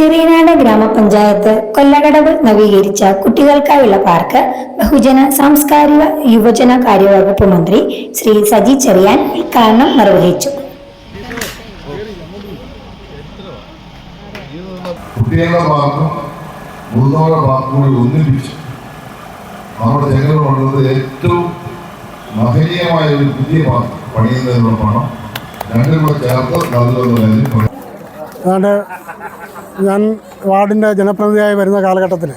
ചെറിയനാട് ഗ്രാമപഞ്ചായത്ത് കൊല്ലകടവ് നവീകരിച്ച കുട്ടികൾക്കായുള്ള പാർക്ക് ബഹുജന സാംസ്കാരിക യുവജന കാര്യവകുപ്പ് മന്ത്രി ശ്രീ സജി ചെറിയാൻ ഉദ്ഘാടനം നിർവഹിച്ചു. കുട്ടികളുടെ ഭാഗത്തും മുതിർന്നവരുടെ ഭാഗത്തും കൂടി ഒന്നിപ്പിച്ച് നമ്മുടെ ജനങ്ങളുള്ളത് ഏറ്റവും മഹനീയമായ ഒരു പുതിയ പാർക്ക് പണിയുന്നതിനുള്ള പണം രണ്ടും കൂടെ ചേർത്ത് നല്ലതെന്ന് ഞാൻ വാർഡിന്റെ ജനപ്രതിനിധിയായി വരുന്ന കാലഘട്ടത്തിൽ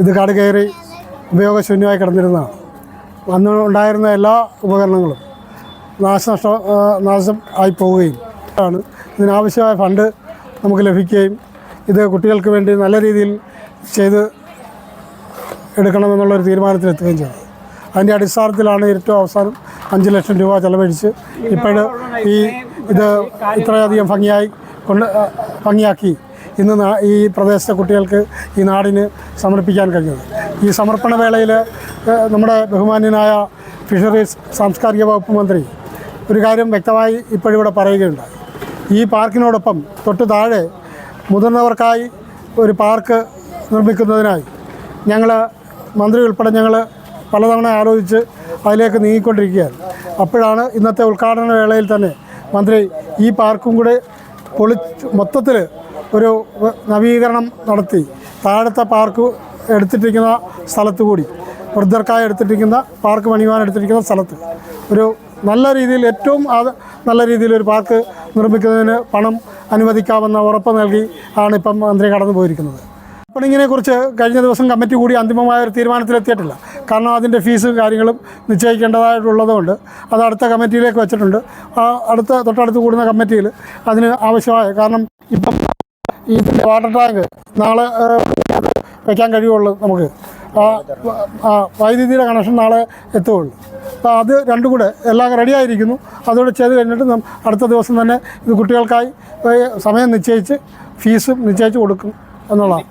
ഇത് കാട് കയറി ഉപയോഗശൂന്യമായി കിടന്നിരുന്നതാണ് അന്ന് ഉണ്ടായിരുന്ന എല്ലാ ഉപകരണങ്ങളും നാശനഷ്ട നാശം ആയി പോവുകയും ആണ്. ഇതിനാവശ്യമായ ഫണ്ട് നമുക്ക് ലഭിക്കുകയും ഇത് കുട്ടികൾക്ക് വേണ്ടി നല്ല രീതിയിൽ ചെയ്ത് എടുക്കണമെന്നുള്ളൊരു തീരുമാനത്തിലെത്തുകയും ചെയ്തു. അതിന്റെ അടിസ്ഥാനത്തിലാണ് ഏറ്റവും അവസാനം അഞ്ച് ലക്ഷം രൂപ ചെലവഴിച്ച് ഇപ്പോഴും ഈ ഇത് ഇത്രയധികം ഭംഗിയായി കൊണ്ട് ഭംഗിയാക്കി ഇന്ന് ഈ പ്രദേശത്തെ കുട്ടികൾക്ക് ഈ നാടിന് സമർപ്പിക്കാൻ കഴിഞ്ഞത്. ഈ സമർപ്പണ വേളയിൽ നമ്മുടെ ബഹുമാന്യനായ ഫിഷറീസ് സാംസ്കാരിക വകുപ്പ് മന്ത്രി ഒരു കാര്യം വ്യക്തമായി ഇപ്പോഴിവിടെ പറയുകയുണ്ടായി. ഈ പാർക്കിനോടൊപ്പം തൊട്ട് താഴെ മുതിർന്നവർക്കായി ഒരു പാർക്ക് നിർമ്മിക്കുന്നതിനായി ഞങ്ങൾ മന്ത്രി ഉൾപ്പെടെ ഞങ്ങൾ പലതവണ ആലോചിച്ച് അതിലേക്ക് നീങ്ങിക്കൊണ്ടിരിക്കുകയാണ്. അപ്പോഴാണ് ഇന്നത്തെ ഉദ്ഘാടന വേളയിൽ തന്നെ മന്ത്രി ഈ പാർക്കും കൂടെ പൊളി മൊത്തത്തിൽ ഒരു നവീകരണം നടത്തി. താഴത്തെ പാർക്ക് എടുത്തിട്ടിരിക്കുന്ന സ്ഥലത്ത് കൂടി. വൃദ്ധർക്കായി എടുത്തിട്ടിരിക്കുന്ന പാർക്ക് പണിയുവാൻ എടുത്തിരിക്കുന്ന സ്ഥലത്ത്. ഒരു നല്ല രീതിയിൽ ഏറ്റവും നല്ല രീതിയിൽ ഒരു പാർക്ക് നിർമ്മിക്കുന്നതിന് പണം അനുവദിക്കാമെന്ന ഉറപ്പ് നൽകി ആണ് ഇപ്പം മന്ത്രി കടന്നു പോയിരിക്കുന്നത്. ഓപ്പണിങ്ങിനെ കുറിച്ച് കഴിഞ്ഞ ദിവസം കമ്മിറ്റി കൂടി അന്തിമമായ ഒരു തീരുമാനത്തിലെത്തിയിട്ടില്ല. കാരണം അതിന്റെ ഫീസും കാര്യങ്ങളും നിശ്ചയിക്കേണ്ടതായിട്ടുള്ളതുകൊണ്ട് അത് അടുത്ത കമ്മിറ്റിയിലേക്ക് വെച്ചിട്ടുണ്ട്. ആ അടുത്ത തൊട്ടടുത്ത് കൂടുന്ന കമ്മിറ്റിയിൽ അതിന് ആവശ്യമായ കാരണം ഇപ്പം ഈ വാട്ടർ ടാങ്ക് നാളെ വയ്ക്കാൻ കഴിയുള്ളൂ നമുക്ക്. ആ വൈദ്യുതിയുടെ കണക്ഷൻ നാളെ എത്തുകയുള്ളൂ. അപ്പോൾ അത് രണ്ടും കൂടെ എല്ലാം റെഡിയായിരിക്കുന്നു അതുകൂടെ ചെയ്ത് കഴിഞ്ഞിട്ട് അടുത്ത ദിവസം തന്നെ ഇത് കുട്ടികൾക്കായി സമയം നിശ്ചയിച്ച് ഫീസും നിശ്ചയിച്ച് കൊടുക്കും എന്നുള്ളതാണ്.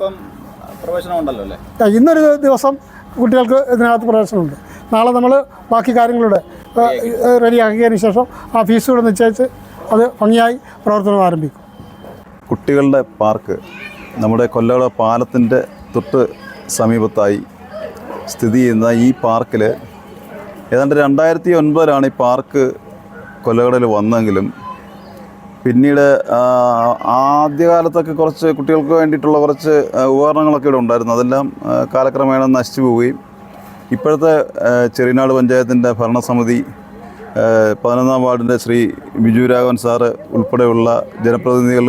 ഇന്നൊരു ദിവസം കുട്ടികൾക്ക് ഇതിനകത്ത് പ്രവേശനമുണ്ട്. നാളെ നമ്മൾ ബാക്കി കാര്യങ്ങളുടെ റെഡിയാക്കിയതിന് ശേഷം ആ ഫീസ് കൂടെ നിശ്ചയിച്ച് അത് ഭംഗിയായി പ്രവർത്തനം ആരംഭിക്കും. കുട്ടികളുടെ പാർക്ക് നമ്മുടെ കൊല്ലകള പാലത്തിന്റെ തൊട്ട് സമീപത്തായി സ്ഥിതി ചെയ്യുന്ന ഈ പാർക്കിൽ ഏതാണ്ട് രണ്ടായിരത്തി ഒൻപതിലാണ് ഈ പാർക്ക് കൊല്ലകടയിൽ വന്നെങ്കിലും പിന്നീട് ആദ്യകാലത്തൊക്കെ കുറച്ച് കുട്ടികൾക്ക് വേണ്ടിയിട്ടുള്ള കുറച്ച് ഉപകരണങ്ങളൊക്കെ ഇവിടെ ഉണ്ടായിരുന്നു. അതെല്ലാം കാലക്രമേണ നശിച്ചു പോവുകയും ഇപ്പോഴത്തെ ചെറിയനാട് പഞ്ചായത്തിന്റെ ഭരണസമിതി പതിനൊന്നാം വാർഡിന്റെ ശ്രീ ബിജു രാഘവൻ സാറ് ഉൾപ്പെടെയുള്ള ജനപ്രതിനിധികൾ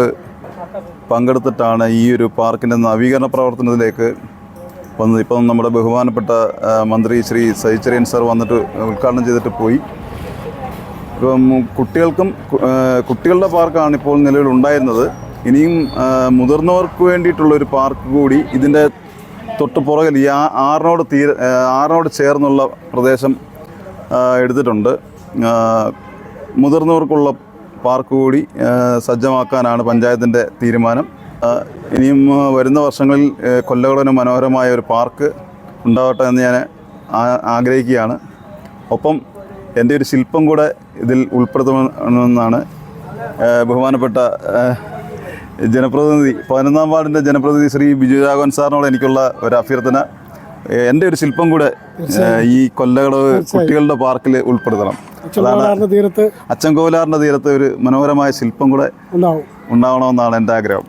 പങ്കെടുത്തിട്ടാണ് ഈ ഒരു പാർക്കിന്റെ നവീകരണ പ്രവർത്തനത്തിലേക്ക് വന്നത്. ഇപ്പം നമ്മുടെ ബഹുമാനപ്പെട്ട മന്ത്രി ശ്രീ സൈച്ചറിയൻ സാർ വന്നിട്ട് ഉദ്ഘാടനം ചെയ്തിട്ട് പോയി. ഇപ്പം കുട്ടികൾക്കും കുട്ടികളുടെ പാർക്കാണ് ഇപ്പോൾ നിലവിൽ ഉണ്ടായിരുന്നത്. ഇനിയും മുതിർന്നവർക്ക് വേണ്ടിയിട്ടുള്ള ഒരു പാർക്ക് കൂടി ഇതിന്റെ തൊട്ട് പുറകിൽ ഈ ആറിനോട് തീര ആറിനോട് ചേർന്നുള്ള പ്രദേശം എടുത്തിട്ടുണ്ട്. മുതിർന്നവർക്കുള്ള പാർക്ക് കൂടി സജ്ജമാക്കാനാണ് പഞ്ചായത്തിന്റെ തീരുമാനം. ഇനിയും വരുന്ന വർഷങ്ങളിൽ കൊല്ലകളൊരു മനോഹരമായ ഒരു പാർക്ക് ഉണ്ടാവട്ടെ എന്ന് ഞാൻ ആഗ്രഹിക്കുകയാണ്. ഒപ്പം എന്റെ ഒരു ശില്പം കൂടെ ഇതിൽ ഉൾപ്പെടുത്തണമെന്നാണ് ബഹുമാനപ്പെട്ട ജനപ്രതിനിധി പതിനൊന്നാം വാർഡിന്റെ ജനപ്രതിനിധി ശ്രീ ബിജു രാഘവൻ സാറിനോട് എനിക്കുള്ള ഒരു അഭ്യർത്ഥന. എന്റെ ഒരു ശില്പം കൂടെ ഈ കൊല്ലകൾ കുട്ടികളുടെ പാർക്കിൽ ഉൾപ്പെടുത്തണം. ചുള്ളാടാറിന്റെ തീരത്ത് അച്ചൻകോലാറിന്റെ തീരത്ത് ഒരു മനോഹരമായ ശില്പം കൂടെ ഉണ്ടാവും. ഉണ്ടാവണമെന്നാണ് എന്റെ ആഗ്രഹം.